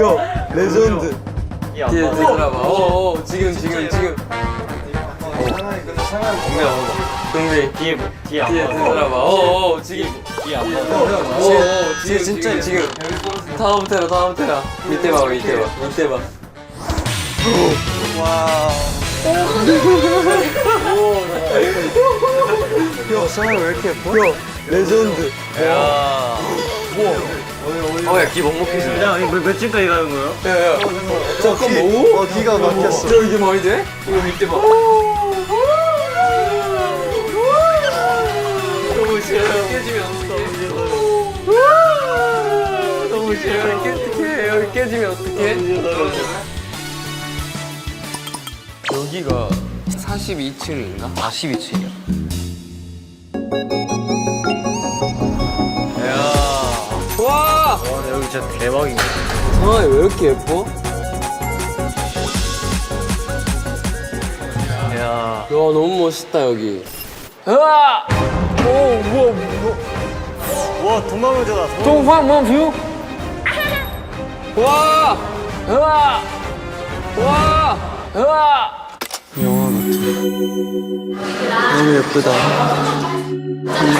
야 레전드 뒤에 뒤돌아봐. 어, 어, 지금, 지금, 지금. 동비. 뒤에, 뒤에 뒤에 뒤돌아봐. 어, 어, 지금. 뒤에 안 봐. 어, 어, 지금, 진짜, 지금. 다음 테라, 다음 테라. 밑에 봐, 밑에 봐, 밑에 봐. 야 상황이 왜 이렇게 예뻐? 야 레전드 어, 야, 귀 먹먹해진다. 야, 이거 몇 층까지 가는 거야? 야, 야. 잠깐, 뭐? 어 기가 막혔어 저 이게 말이 돼? 이거 밑에 봐. 너무 싫어. 깨지면 어떡해. 너무 싫어. 어떡해. 여기 깨지면 어떡해. 여기가 42층인가? 42층이야. 여기 진짜 대박이네. 상황이 왜 이렇게 예뻐? 야. 야 너무 멋있다 여기. 으아! 오 우와 와, 동방여자다. 동방만 뷰. 와! 으아! 와! 으아! 너무 예쁘다 정말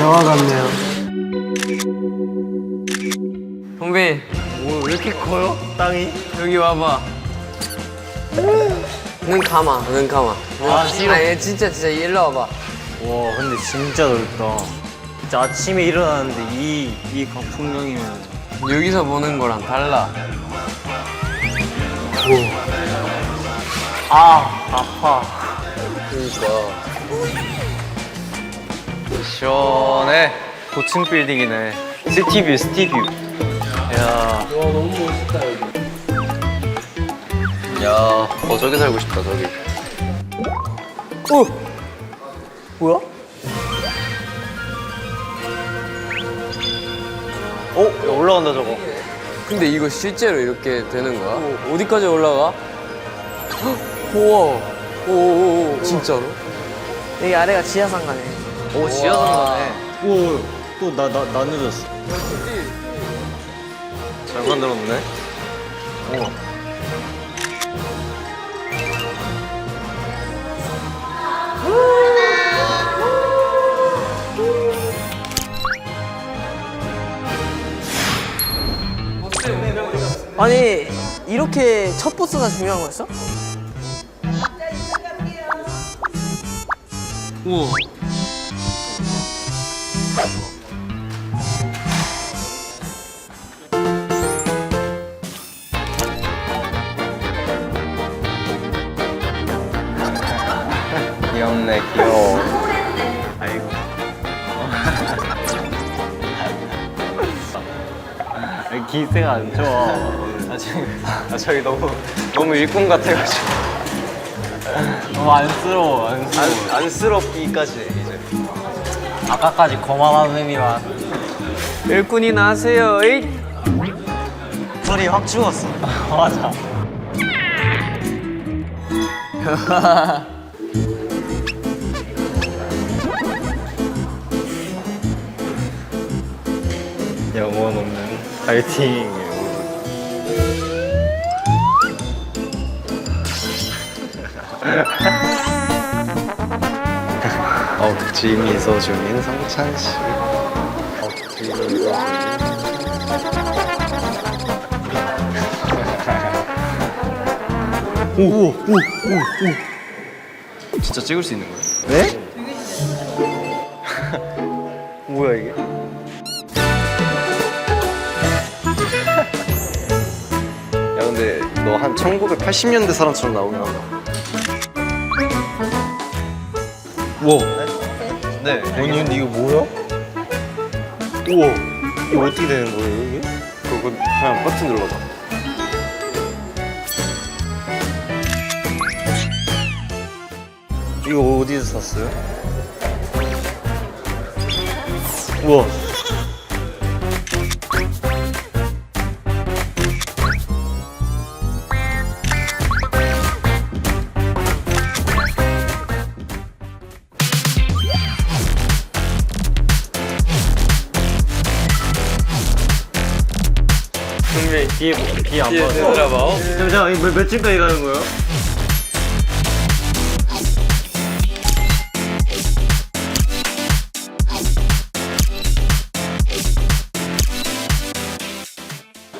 영화 같네요 동빈 오, 왜 이렇게 커요? 땅이? 여기 와봐. 눈 감아, 눈 감아. 아, 싫어. 아니 진짜 진짜 일로 와봐. 와, 근데 진짜 넓다. 진짜 아침에 일어났는데 이, 이 풍경이면. 여기서 보는 거랑 달라. 아, 아파. 그러니까. 시원해. 고층 빌딩이네. 시티뷰, 시티뷰. 야, 와 너무 멋있다 여기. 야, 어 저기 살고 싶다 저기. 어, 뭐야? 어, 야, 올라간다 저거. 근데 이거 실제로 이렇게 되는 거야? 어디까지 올라가? 헉, 우와. 오오오 진짜로? 여기 아래가 지하상가네. 오, 지하상가네. 오, 또나 나 나 늦었어. 잘 만들었네. 오. 아니 이렇게 첫 보스가 중요한 거였어? 우와. 귀엽네, 귀여워. 아이고. 기세가 안 좋아. 아, 지금, 아, 저기 너무, 너무 일꾼 같아가지고. 너무 안쓰러워, 안쓰러워. 안, 안쓰럽기까지, 이제. 아까까지 거만한 의미만. 일꾼이 나세요. 에잇. 소리 확 죽었어. 맞아. 영혼 없는 파이팅. 억지 미 소 중인 성찬 씨. 억지 미 소 중인. 진짜 찍을 수 있는 거예요? 네? 뭐야 이게? 근데 너 한 1980년대 사람처럼 나오긴 한다 우와 네 아니 근데 이거 뭐야? 우와 이거 어떻게 되는 거예요 이게? 그거 그냥 버튼 눌러봐 이거 어디서 샀어요? 우와. 동그레 뒤에 뒤에 안 뒤에 봐. 들어봐. 어? 잠깐만 이거 몇, 몇 층까지 가는 거예요?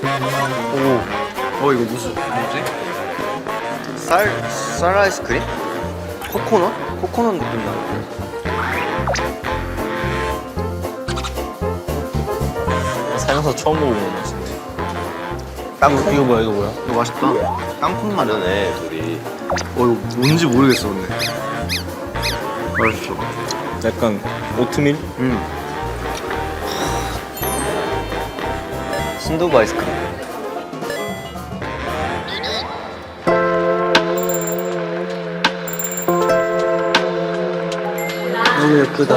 오, 어 이거 무슨 뭐지? 쌀, 쌀 아이스크림? 코코넛? 코코넛 느낌 나는데. 살면서 처음 먹어보는 맛인데. 땅콩? 이거 뭐야 이거 뭐야? 이거 맛있다. 땅콩 맛이네, 둘이. 어 이거 뭔지 모르겠어 근데 맛있어. 약간 오트밀? 응. 순두부 아이스크림. 너무 예쁘다